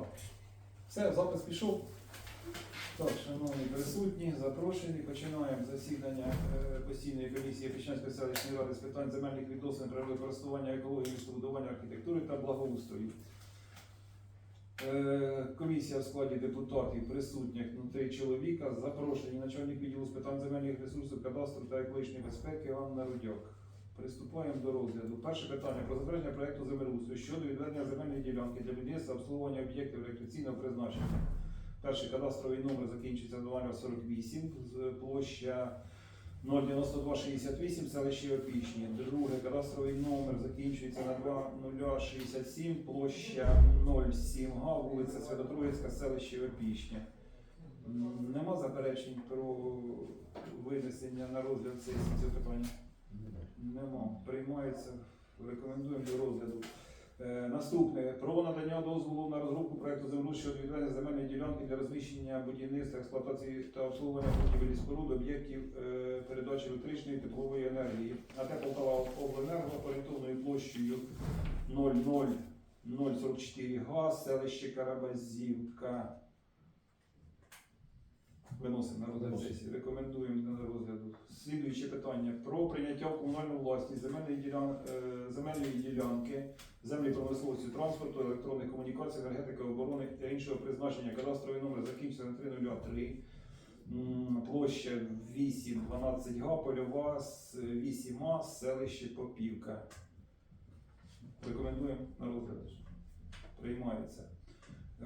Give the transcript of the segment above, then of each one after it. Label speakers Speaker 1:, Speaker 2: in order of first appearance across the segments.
Speaker 1: Да. Все, запис пішов. Так, шановні присутні, запрошені. Починаємо засідання е, постійної комісії Печанської селищної ради з питань земельних відносин, природокористування, екології, містобудування, архітектури та благоустрою. Е, Комісія в складі депутатів присутніх ну, три чоловіка. Запрошені начальник відділу з питань земельних ресурсів, кадастру та екологічної безпеки Анна Рудьок. Приступаємо до розгляду. Перше питання про затвердження проекту землеустрою щодо відведення земельної ділянки для будівництва обслуговування об'єктів рекреаційного призначення. Перший кадастровий номер закінчується 0048 з площа 09268 селище Опішні. Другий кадастровий номер закінчується на 2067 площа 07 га, вулиця Святотроїцька, селище Опішня. М, Нема заперечень про винесення на розгляд сесії цього питання? Нема. Приймається. Рекомендуємо до розгляду. Е, наступне про надання дозволу на розробку проекту землі щодо відведення земельної ділянки для розміщення будівництва, експлуатації та обслуговування будівель споруд об'єктів е, передачі електричної та теплової енергії. АТ Полтава обленерго орієнтовною площею 00044 га, селище Карабазівка. Виносимо на розгляд сесії. Рекомендуємо на розгляду. Слідуюче питання про прийняття в комунальну власність земельної, ділян... е, земельної ділянки, землі промисловості транспорту, електронних комунікацій, енергетики, оборони та іншого призначення. Кадастровий номер закінчиться на 3003. М, Площа 812 га, польова з 8 А, селище Попівка. Рекомендуємо на розгляд. Приймається.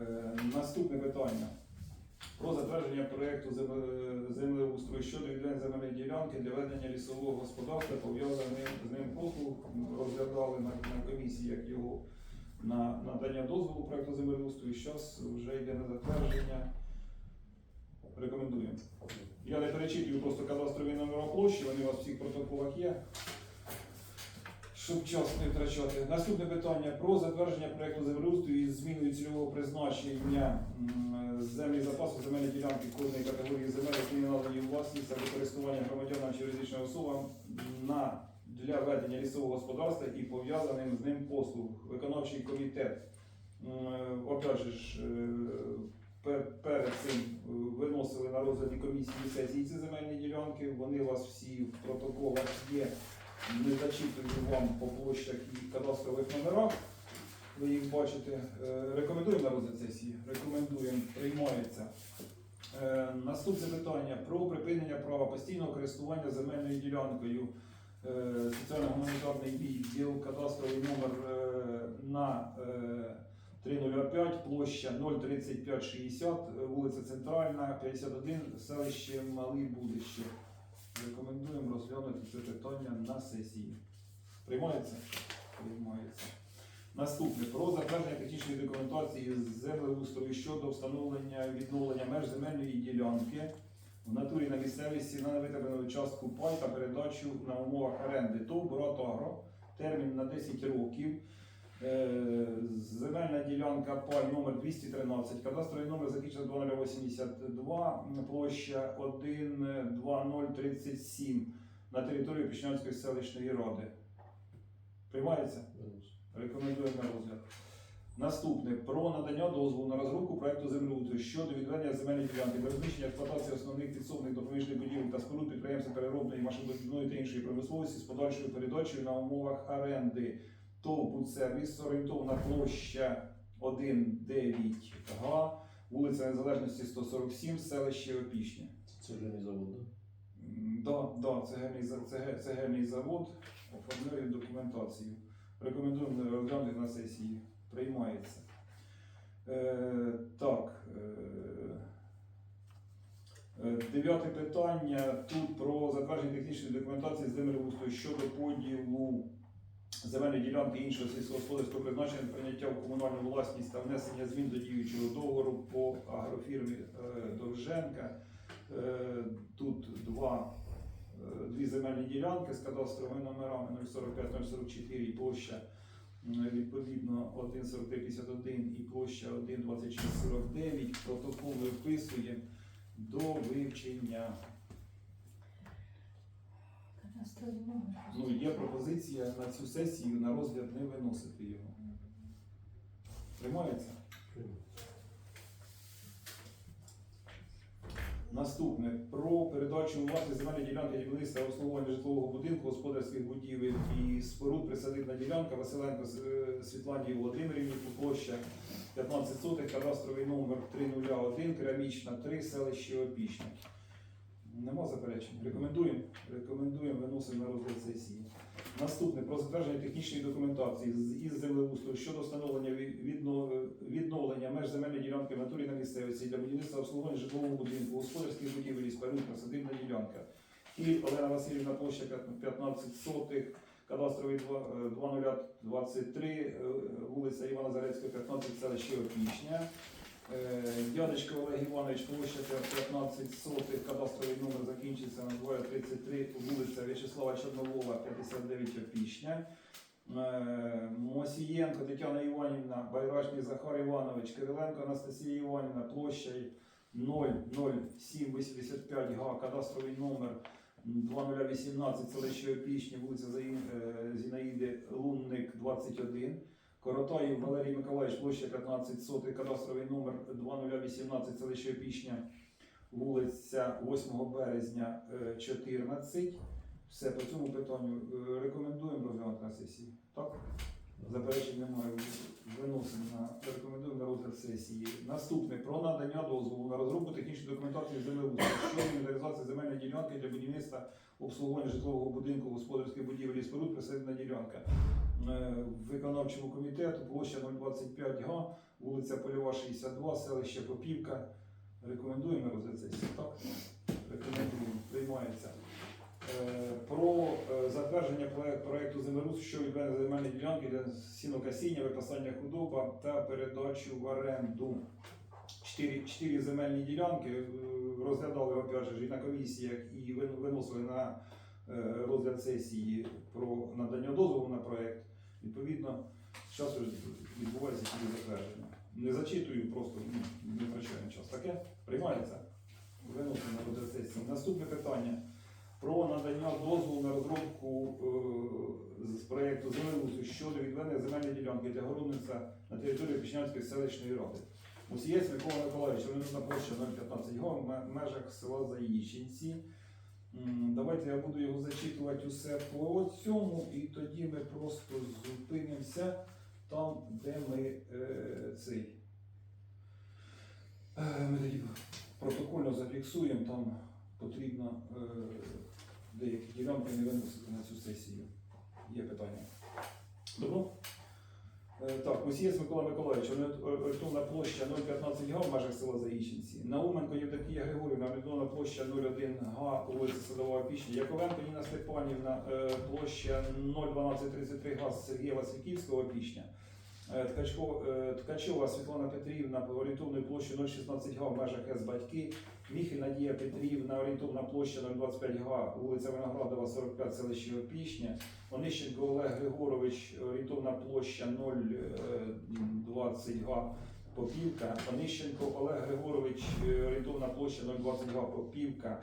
Speaker 1: Е, наступне питання. Про затвердження проєкту землеустрою щодо відведення земельної ділянки для ведення лісового господарства, пов'язаних з ним послуг. Розглядали на, на комісії як його на надання дозволу проєкту землеустрою. Зараз вже йде на затвердження. Рекомендуємо. Я не перечитую просто кадастрові номера площі, вони у вас в всіх протоколах є. Щоб час не втрачати. Наступне питання про затвердження проєкту землеустрою із зміною цільового призначення землі запасу земельної ділянки кожної категорії земель, які не власність або користування громадянам чи юридичним особам на для ведення лісового господарства і пов'язаним з ним послуг. Виконавчий комітет опять е, перед цим е, виносили на розгляді комісії сесії ці земельні ділянки. Вони у вас всі в протоколах є. Не зачитую вам по площах і кадастрових номерах. Ви їх бачите. Е, Рекомендуємо на розгляд сесії. Рекомендуємо, приймається. Е, Наступне питання про припинення права постійного користування земельною ділянкою. Е, Соціально-гуманітарний відділ, кадастровий номер на е, 305, площа 03560, е, вулиця Центральна, 51, селище Малий Будище. Рекомендуємо розглянути це питання на сесії. Приймається? Приймається. Наступне про затвердження технічної документації з землеустрою щодо встановлення відновлення меж земельної ділянки в натурі на місцевості на невитребену частку пай та передачу на умовах оренди ТОВ «Буратагро». Термін на 10 років. Е, Земельна ділянка пай номер 213, кадастровий номер закінчено 2082, площа 12037 на території Пішнянської селищної ради. Приймається? Рекомендуємо розгляд. Наступне про надання дозволу на розробку проекту землеустрою щодо відведення земельної ділянки розміщення експлуатації основних підсобних допоміжних будівель та споруд підприємств переробної машинобудівної та іншої промисловості з подальшою передачею на умовах оренди ТОВ «Будсервіс», орієнтовна площа 1,9 га, вулиця Незалежності 147, селище Опішня.
Speaker 2: Це цегляний завод, да?
Speaker 1: М, Да, да, цегельний, за- цеге- цегельний завод оформляє документацію. Рекомендуємо розглянути на сесії. Приймається. Е, так. Е, е, дев'яте питання. Тут про затвердження технічної документації з землеустрою щодо поділу земельної ділянки іншого сільськогосподарського призначення, прийняття в комунальну власність та внесення змін до діючого договору по агрофірмі е, Довженка. Е, Тут два, е, дві земельні ділянки з кадастровими номерами 045-044 і площа відповідно 1,4351 і площа 1,2649. Протокол ми вписуємо до вивчення. Ну, є пропозиція на цю сесію на розгляд не виносити його. Приймається? Наступне про передачу власні земельної ділянки будівництва обслуговування житлового будинку, господарських будівель і споруд присадибна ділянка Василенко Світлані Володимирівні по площа 15 сотих, кадастровий номер 301, керамічна 3, селище Опічне. Нема заперечень. Рекомендуємо. Рекомендуємо, виносимо на розгляд сесії. Наступне про затвердження технічної документації із землеустрою щодо встановлення ві- відно- відновлення меж земельної ділянки в натурі на місцевості для будівництва обслуговування житлового будинку, господарських будівель і споруд, ділянка. І Олена Васильівна площа 15 сотих, кадастровий два- е, 2023, е, вулиця Івана Зарецького, 15, селище Опішня. Е, Дядечко Олег Іванович, площа 15 сотих, кадастровий номер закінчиться на 233, вулиця В'ячеслава Чорновола, 59 Опішня. Е, Мосієнко Тетяна Іванівна, Байрашний Захар Іванович, Кириленко Анастасія Іванівна, площа 00785 га, кадастровий номер 2018, селище Опішня, вулиця е, Зінаїди Лунник, 21. Коротаїв Валерій Миколаївич, площа 15 сотий, кадастровий номер 2018, селище Опішня, вулиця 8 березня, е, 14. Все по цьому питанню е, рекомендуємо розглянути на сесії. Так? Заперечень немає. Виносимо на рекомендуємо на розгляд сесії. Наступне про надання дозволу на розробку технічної документації землеустрою щодо інвентаризації земельної ділянки для будівництва обслуговування житлового будинку, господарських будівель і споруд, присадибна ділянка. Е, Виконавчому комітету площа 025 га, вулиця Польова, 62, селище Попівка. Рекомендуємо сесії. Так? Рекомендуємо. Приймається. Е, Про е, затвердження проект- проекту що відведення земельної ділянки для сінокосіння, випасання худоба та передачу в оренду. Чотири, чотири земельні ділянки е, розглядали опять же, і на комісіях і вин- виносили на е, розгляд сесії про надання дозволу на проект. Відповідно, вже відбувається тільки затвердження. Не зачитую, просто ну, не втрачаємо час. Таке приймається. Виносимо на розгляд сесії. Наступне питання про надання дозволу на розробку е, з проєкту землеустрою щодо відведення земельної ділянки для городництва на території Пічнянської селищної ради. Мусієць Микола Миколаївич, орієнтовна площа 015 га в межах села Заїщенці. Давайте я буду його зачитувати усе по цьому, і тоді ми просто зупинимося там, де ми е, цей. Е, ми тоді протокольно зафіксуємо, там потрібно е, деякі ділянки не виносити на цю сесію. Є питання. Добро? Е, Так, Мусієць Микола Миколаївич, орієнт- орієнтовна площа 0,15 га в межах села Заїченці. Науменко Євдокія Григорівна, орієнтовна площа 0,1 га у вулиці Садова Пічня. Яковенко Ніна Степанівна, е, площа 0,1233 га Сергія Васильківського Пічня. Е, Ткачко, е, Ткачова Світлана Петрівна орієнтовною площею 0,16 га в межах С батьки. Міхи Надія Петрівна, орієнтовна площа 0,25 га, вулиця Виноградова, 45, селище Опішня. Онищенко Олег Григорович, орієнтовна площа 0,20 га, Попівка. Онищенко Олег Григорович, е, орієнтовна площа 0,20 га, Попівка.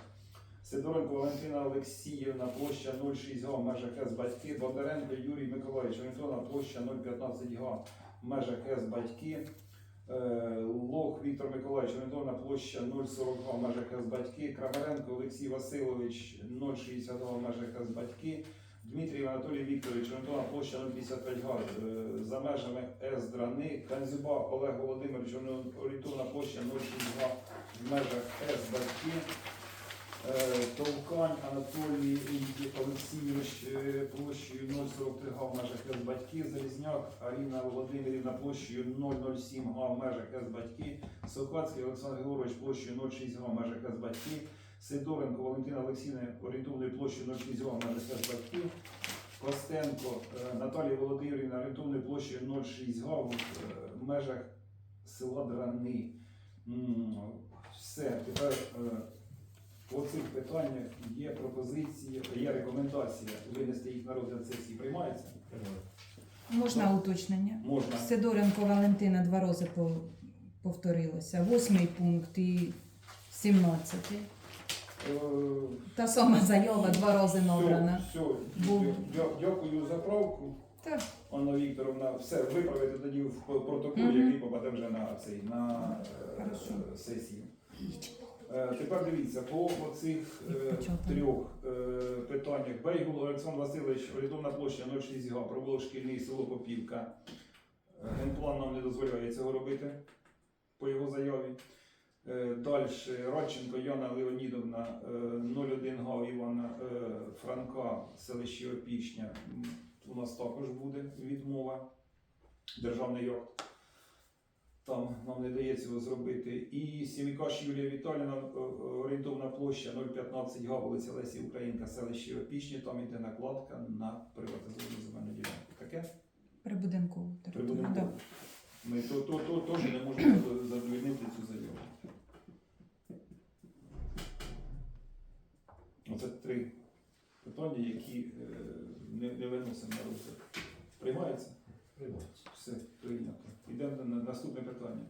Speaker 1: Сидоренко Валентина Олексіївна, площа 0,6 га в межах С батьки. Бондаренко Юрій Миколаївич, орієнтовна площа 0,15 га в межах С батьки. Е, Лох Віктор Миколаївич, орієнтовна площа 0,42 в межах С батьки. Крамаренко Олексій Васильович 0,62 в межах С батьки. Дмитрій Анатолій Вікторович, орієнтовна площа 0,55 га за межами С Драни. Канзюба Олег Володимирович, орієнтовна площа 0,6 га в межах С батьки. Е, Товкань Анатолій Олексійович е, площею 0,43 га в межах С батьки, Залізняк Аріна Володимирівна площею 0,07 га в межах С батьки, Сокацький Олександр Григорович площею 0,6 га в межах С батьки, Сидоренко Валентина Олексійовна орієнтовною площею 0,6 га в межах С батьки, Костенко е, Наталія Володимирівна орієнтовною площею 0,6 га в межах села Драни. Все, тепер по цих питаннях є пропозиції, є рекомендація винести їх на розгляд сесії. Приймається?
Speaker 3: Можна уточнення?
Speaker 1: Можна.
Speaker 3: Сидоренко Валентина два рази повторилося. Восьмий пункт і сімнадцятий.
Speaker 1: Е,
Speaker 3: Та сама заява два рази
Speaker 1: Все,
Speaker 3: набрана.
Speaker 1: все. Дя- Дякую за правку.
Speaker 3: Так.
Speaker 1: Анна Вікторовна, все виправити тоді в протокол,
Speaker 3: Мгм.
Speaker 1: який попаде вже на цей на е,
Speaker 3: Хорошо.
Speaker 1: сесію. Тепер дивіться, по оцих е, трьох е, питаннях. Бейгул Олександр Васильович, орієнтовна площа 0,6 га, провулок шкільний село Попівка. Е, Генплан нам не дозволяє цього робити по його заяві. Далі Радченко Яна Леонідовна, е, 01 га Івана е, Франка, селище Опішня. У нас також буде відмова. Державний акт. Там нам не дається його зробити. І Сімікаш Юлія Віталіна, е, е, орієнтовна площа 0,15 га, вулиця Лесі Українка, селище Опішні, там йде накладка на приватизовану земельну ділянку. Таке?
Speaker 3: Прибудинкову. Да.
Speaker 1: Ми то, то, то, теж не можемо зад- задовольнити цю заяву. Оце три питання, які е, не, не виносимо на розгляд. Приймається?
Speaker 2: Приймається.
Speaker 1: Все, прийнято. Йдемо на наступне питання.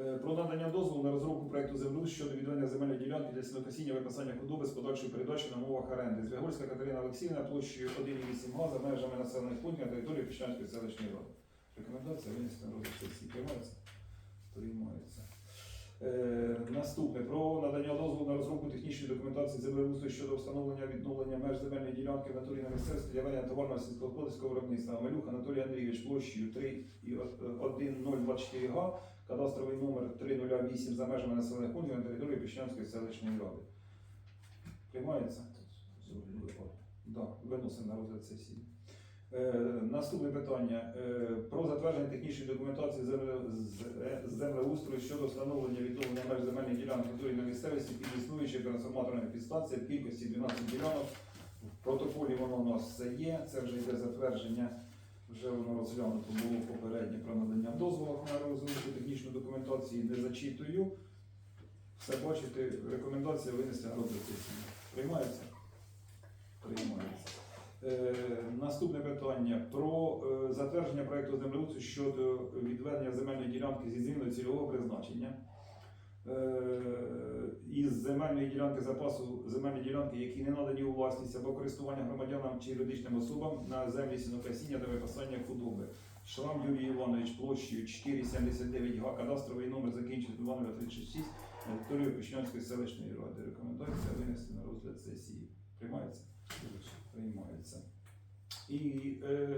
Speaker 1: Е, Про надання дозволу на розробку проєкту землю щодо відведення земельної ділянки для сінокосіння випасання худоби з подальшою передачею на мовах оренди. Звягольська Катерина Олексіївна площею 1,8 га за межами населених пунктів на території Піщанської селищної ради. Рекомендація винести на розгляд сесії. Приймається? Приймається. Е, наступне про надання дозволу на розробку технічної документації землеустрою щодо встановлення відновлення меж земельної ділянки в натурі на місцевості для ведення товарного сільськогосподарського виробництва. Малюк Анатолій Андрійович площею 3,1024 га, кадастровий номер 308 за межами населених пунктів на території Піщанської селищної ради. Приймається? Да, виносимо на розгляд сесії. Е, наступне питання. Е, про затвердження технічної документації е, землеустрою щодо встановлення відновлення меж земельних ділянок на місцевості під існуючою трансформаторною підстанцією в кількості 12 ділянок. В протоколі воно у нас все є. Це вже йде затвердження. Вже воно розглянуто було попереднє про надання дозволу на розробку технічної документації. Не зачитую. Все бачите, рекомендація винести на розгляд. Приймається? Приймається. Е, наступне питання про е, затвердження проекту землеустрою щодо відведення земельної ділянки зі зміною цільового призначення. Е, із земельної ділянки запасу земельні ділянки, які не надані у власність або користування громадянам чи юридичним особам на землі сінокосіння та випасання худоби. Шлам Юрій Іванович площею 4,79 га, кадастровий номер закінчений 2036 на територію Пішнянської селищної ради. Рекомендація винести на розгляд сесії. Приймається? Приймається. І е,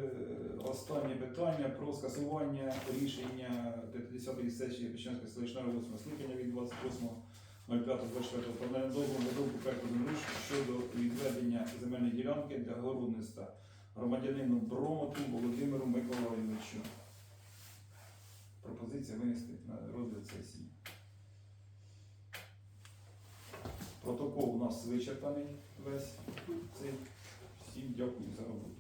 Speaker 1: останнє питання про скасування рішення 50-ї сесії Печенської селищної 8 скликання від 28.05.24 про надання дозволу проекту землі щодо відведення земельної ділянки для городництва громадянину Бромоту Володимиру Миколайовичу. Пропозиція винести на розгляд сесії. Протокол у нас вичерпаний весь. Цей. Всім дякую за роботу.